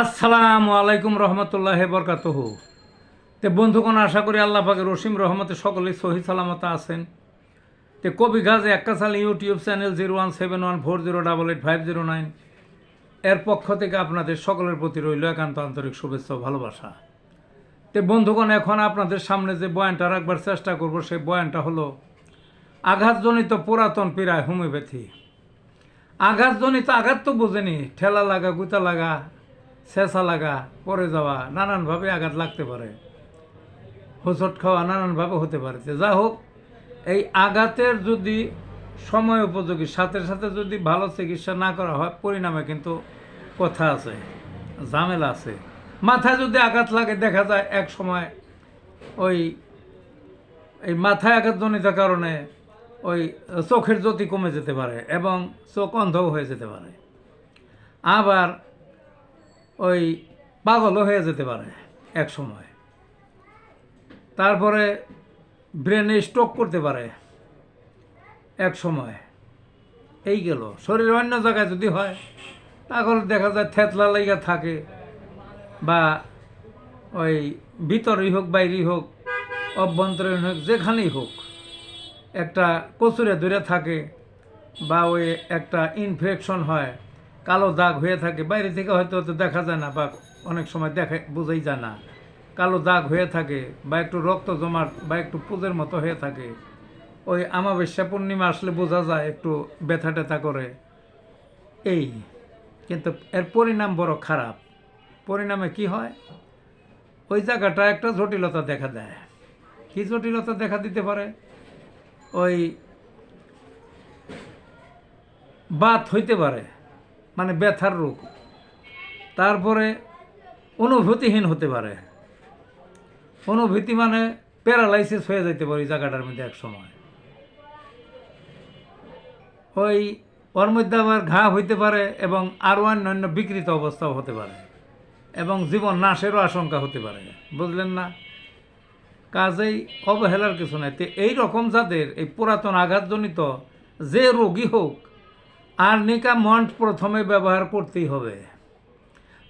আসসালামু আলাইকুম রহমতুল্লাহ বরকাতহ। তে বন্ধুগণ, আশা করি আল্লাহ পাকের রসিম রহমতে সকলেই সহি সালামত আছেন। তে কবি গাজে একাশাল YouTube channel zero one seven one four zero double eight five zero nine এর পক্ষ থেকে আপনাদের সকলের প্রতি রইল একান্ত আন্তরিক শুভেচ্ছা ভালোবাসা। তে বন্ধুগণ, এখন আপনাদের সামনে যে বয়ানটা রাখবার চেষ্টা করব, সেই বয়ানটা হলো, আঘাতজনিত পুরাতন পীড়ায় হোমিওপ্যাথি আঘাতজনিত আঘাত তো বোঝেনি, ঠেলা লাগা, গুতা লাগা চেঁচা লাগা পরে যাওয়া, নানানভাবে আঘাত লাগতে পারে। হোঁচট খাওয়া নানানভাবে হতে পারে। যা হোক, এই আঘাতের যদি সময় উপযোগী, সাথে সাথে যদি ভালো চিকিৎসা না করা হয়, পরিণামে কিন্তু কথা আছে, ঝামেলা আছে। মাথায় যদি আঘাত লাগে, দেখা যায় এক সময় ওই, এই মাথায় আঘাতজনিত কারণে ওই চোখের জ্যোতি কমে যেতে পারে এবং চোখ অন্ধও হয়ে যেতে পারে। আবার ওই পাগলও হয়ে যেতে পারে এক সময়। তারপরে ব্রেনে স্ট্রোক করতে পারে এক সময়। এই গেল। শরীর অন্য জায়গায় যদি হয়, তাহলে দেখা যায় থেতলা লাইগা থাকে বা ওই ভিতরেই হোক, বাইরেই হোক, অভ্যন্তরীণ হোক, যেখানেই হোক, একটা কচুরে দূরে থাকে বা ওই একটা ইনফেকশন হয় কালো দাগ হয়ে থাকে, বাইরে থেকে হয়তো হয়তো দেখা যায় না বা অনেক সময় দেখা, বোঝাই যায় না। কালো দাগ হয়ে থাকে বা একটু রক্ত জমাট বা একটু পুজোর মতো হয়ে থাকে। ওই আমাবস্যা পূর্ণিমা আসলে বোঝা যায় একটু ব্যথা ট্যাথা করে। এই, কিন্তু এর পরিণাম বড় খারাপ। পরিণামে কি হয়? ওই জায়গাটা একটা জটিলতা দেখা দেয়। কি জটিলতা দেখা দিতে পারে? ওই বাত হইতে পারে। মানে ব্যথার রোগ। তারপরে অনুভূতিহীন হতে পারে। অনুভূতি মানে প্যারালাইসিস হয়ে যেতে পারে ওই জায়গাটার মধ্যে এক সময়। ওই ওর মধ্যে আবার ঘা হইতে পারে এবং আরও অন্যান্য বিকৃত অবস্থাও হতে পারে এবং জীবন নাশেরও আশঙ্কা হতে পারে, বুঝলেন না? কাজেই অবহেলার কিছু নাই। তো এই রকম যাদের এই পুরাতন আঘাতজনিত যে রোগী হোক আর্নিকা মন্ট প্রথমে ব্যবহার করতেই হবে।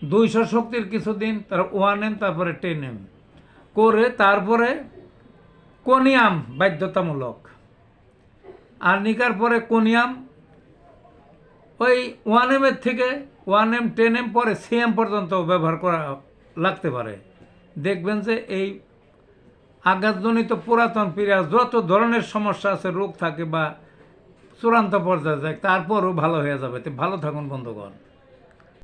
দুইশো শক্তির কিছুদিন, তার ওয়ান এম তারপরে টেন এম করে তারপরে কোনিয়াম বাধ্যতামূলক। আর্নিকার পরে কোনিয়াম, ওই ওয়ান এমের থেকে ওয়ান এম টেন এম পরে সিএম পর্যন্ত ব্যবহার করা লাগতে পারে। দেখবেন যে এই আঘাতজনিত পুরাতন পীড়া যত ধরনের সমস্যা আছে, রোগ থাকে বা চূড়ান্ত পর্যায়ে যায় তারপরও ভালো হয়ে যাবে। তো ভালো থাকুন বন্ধুগণ।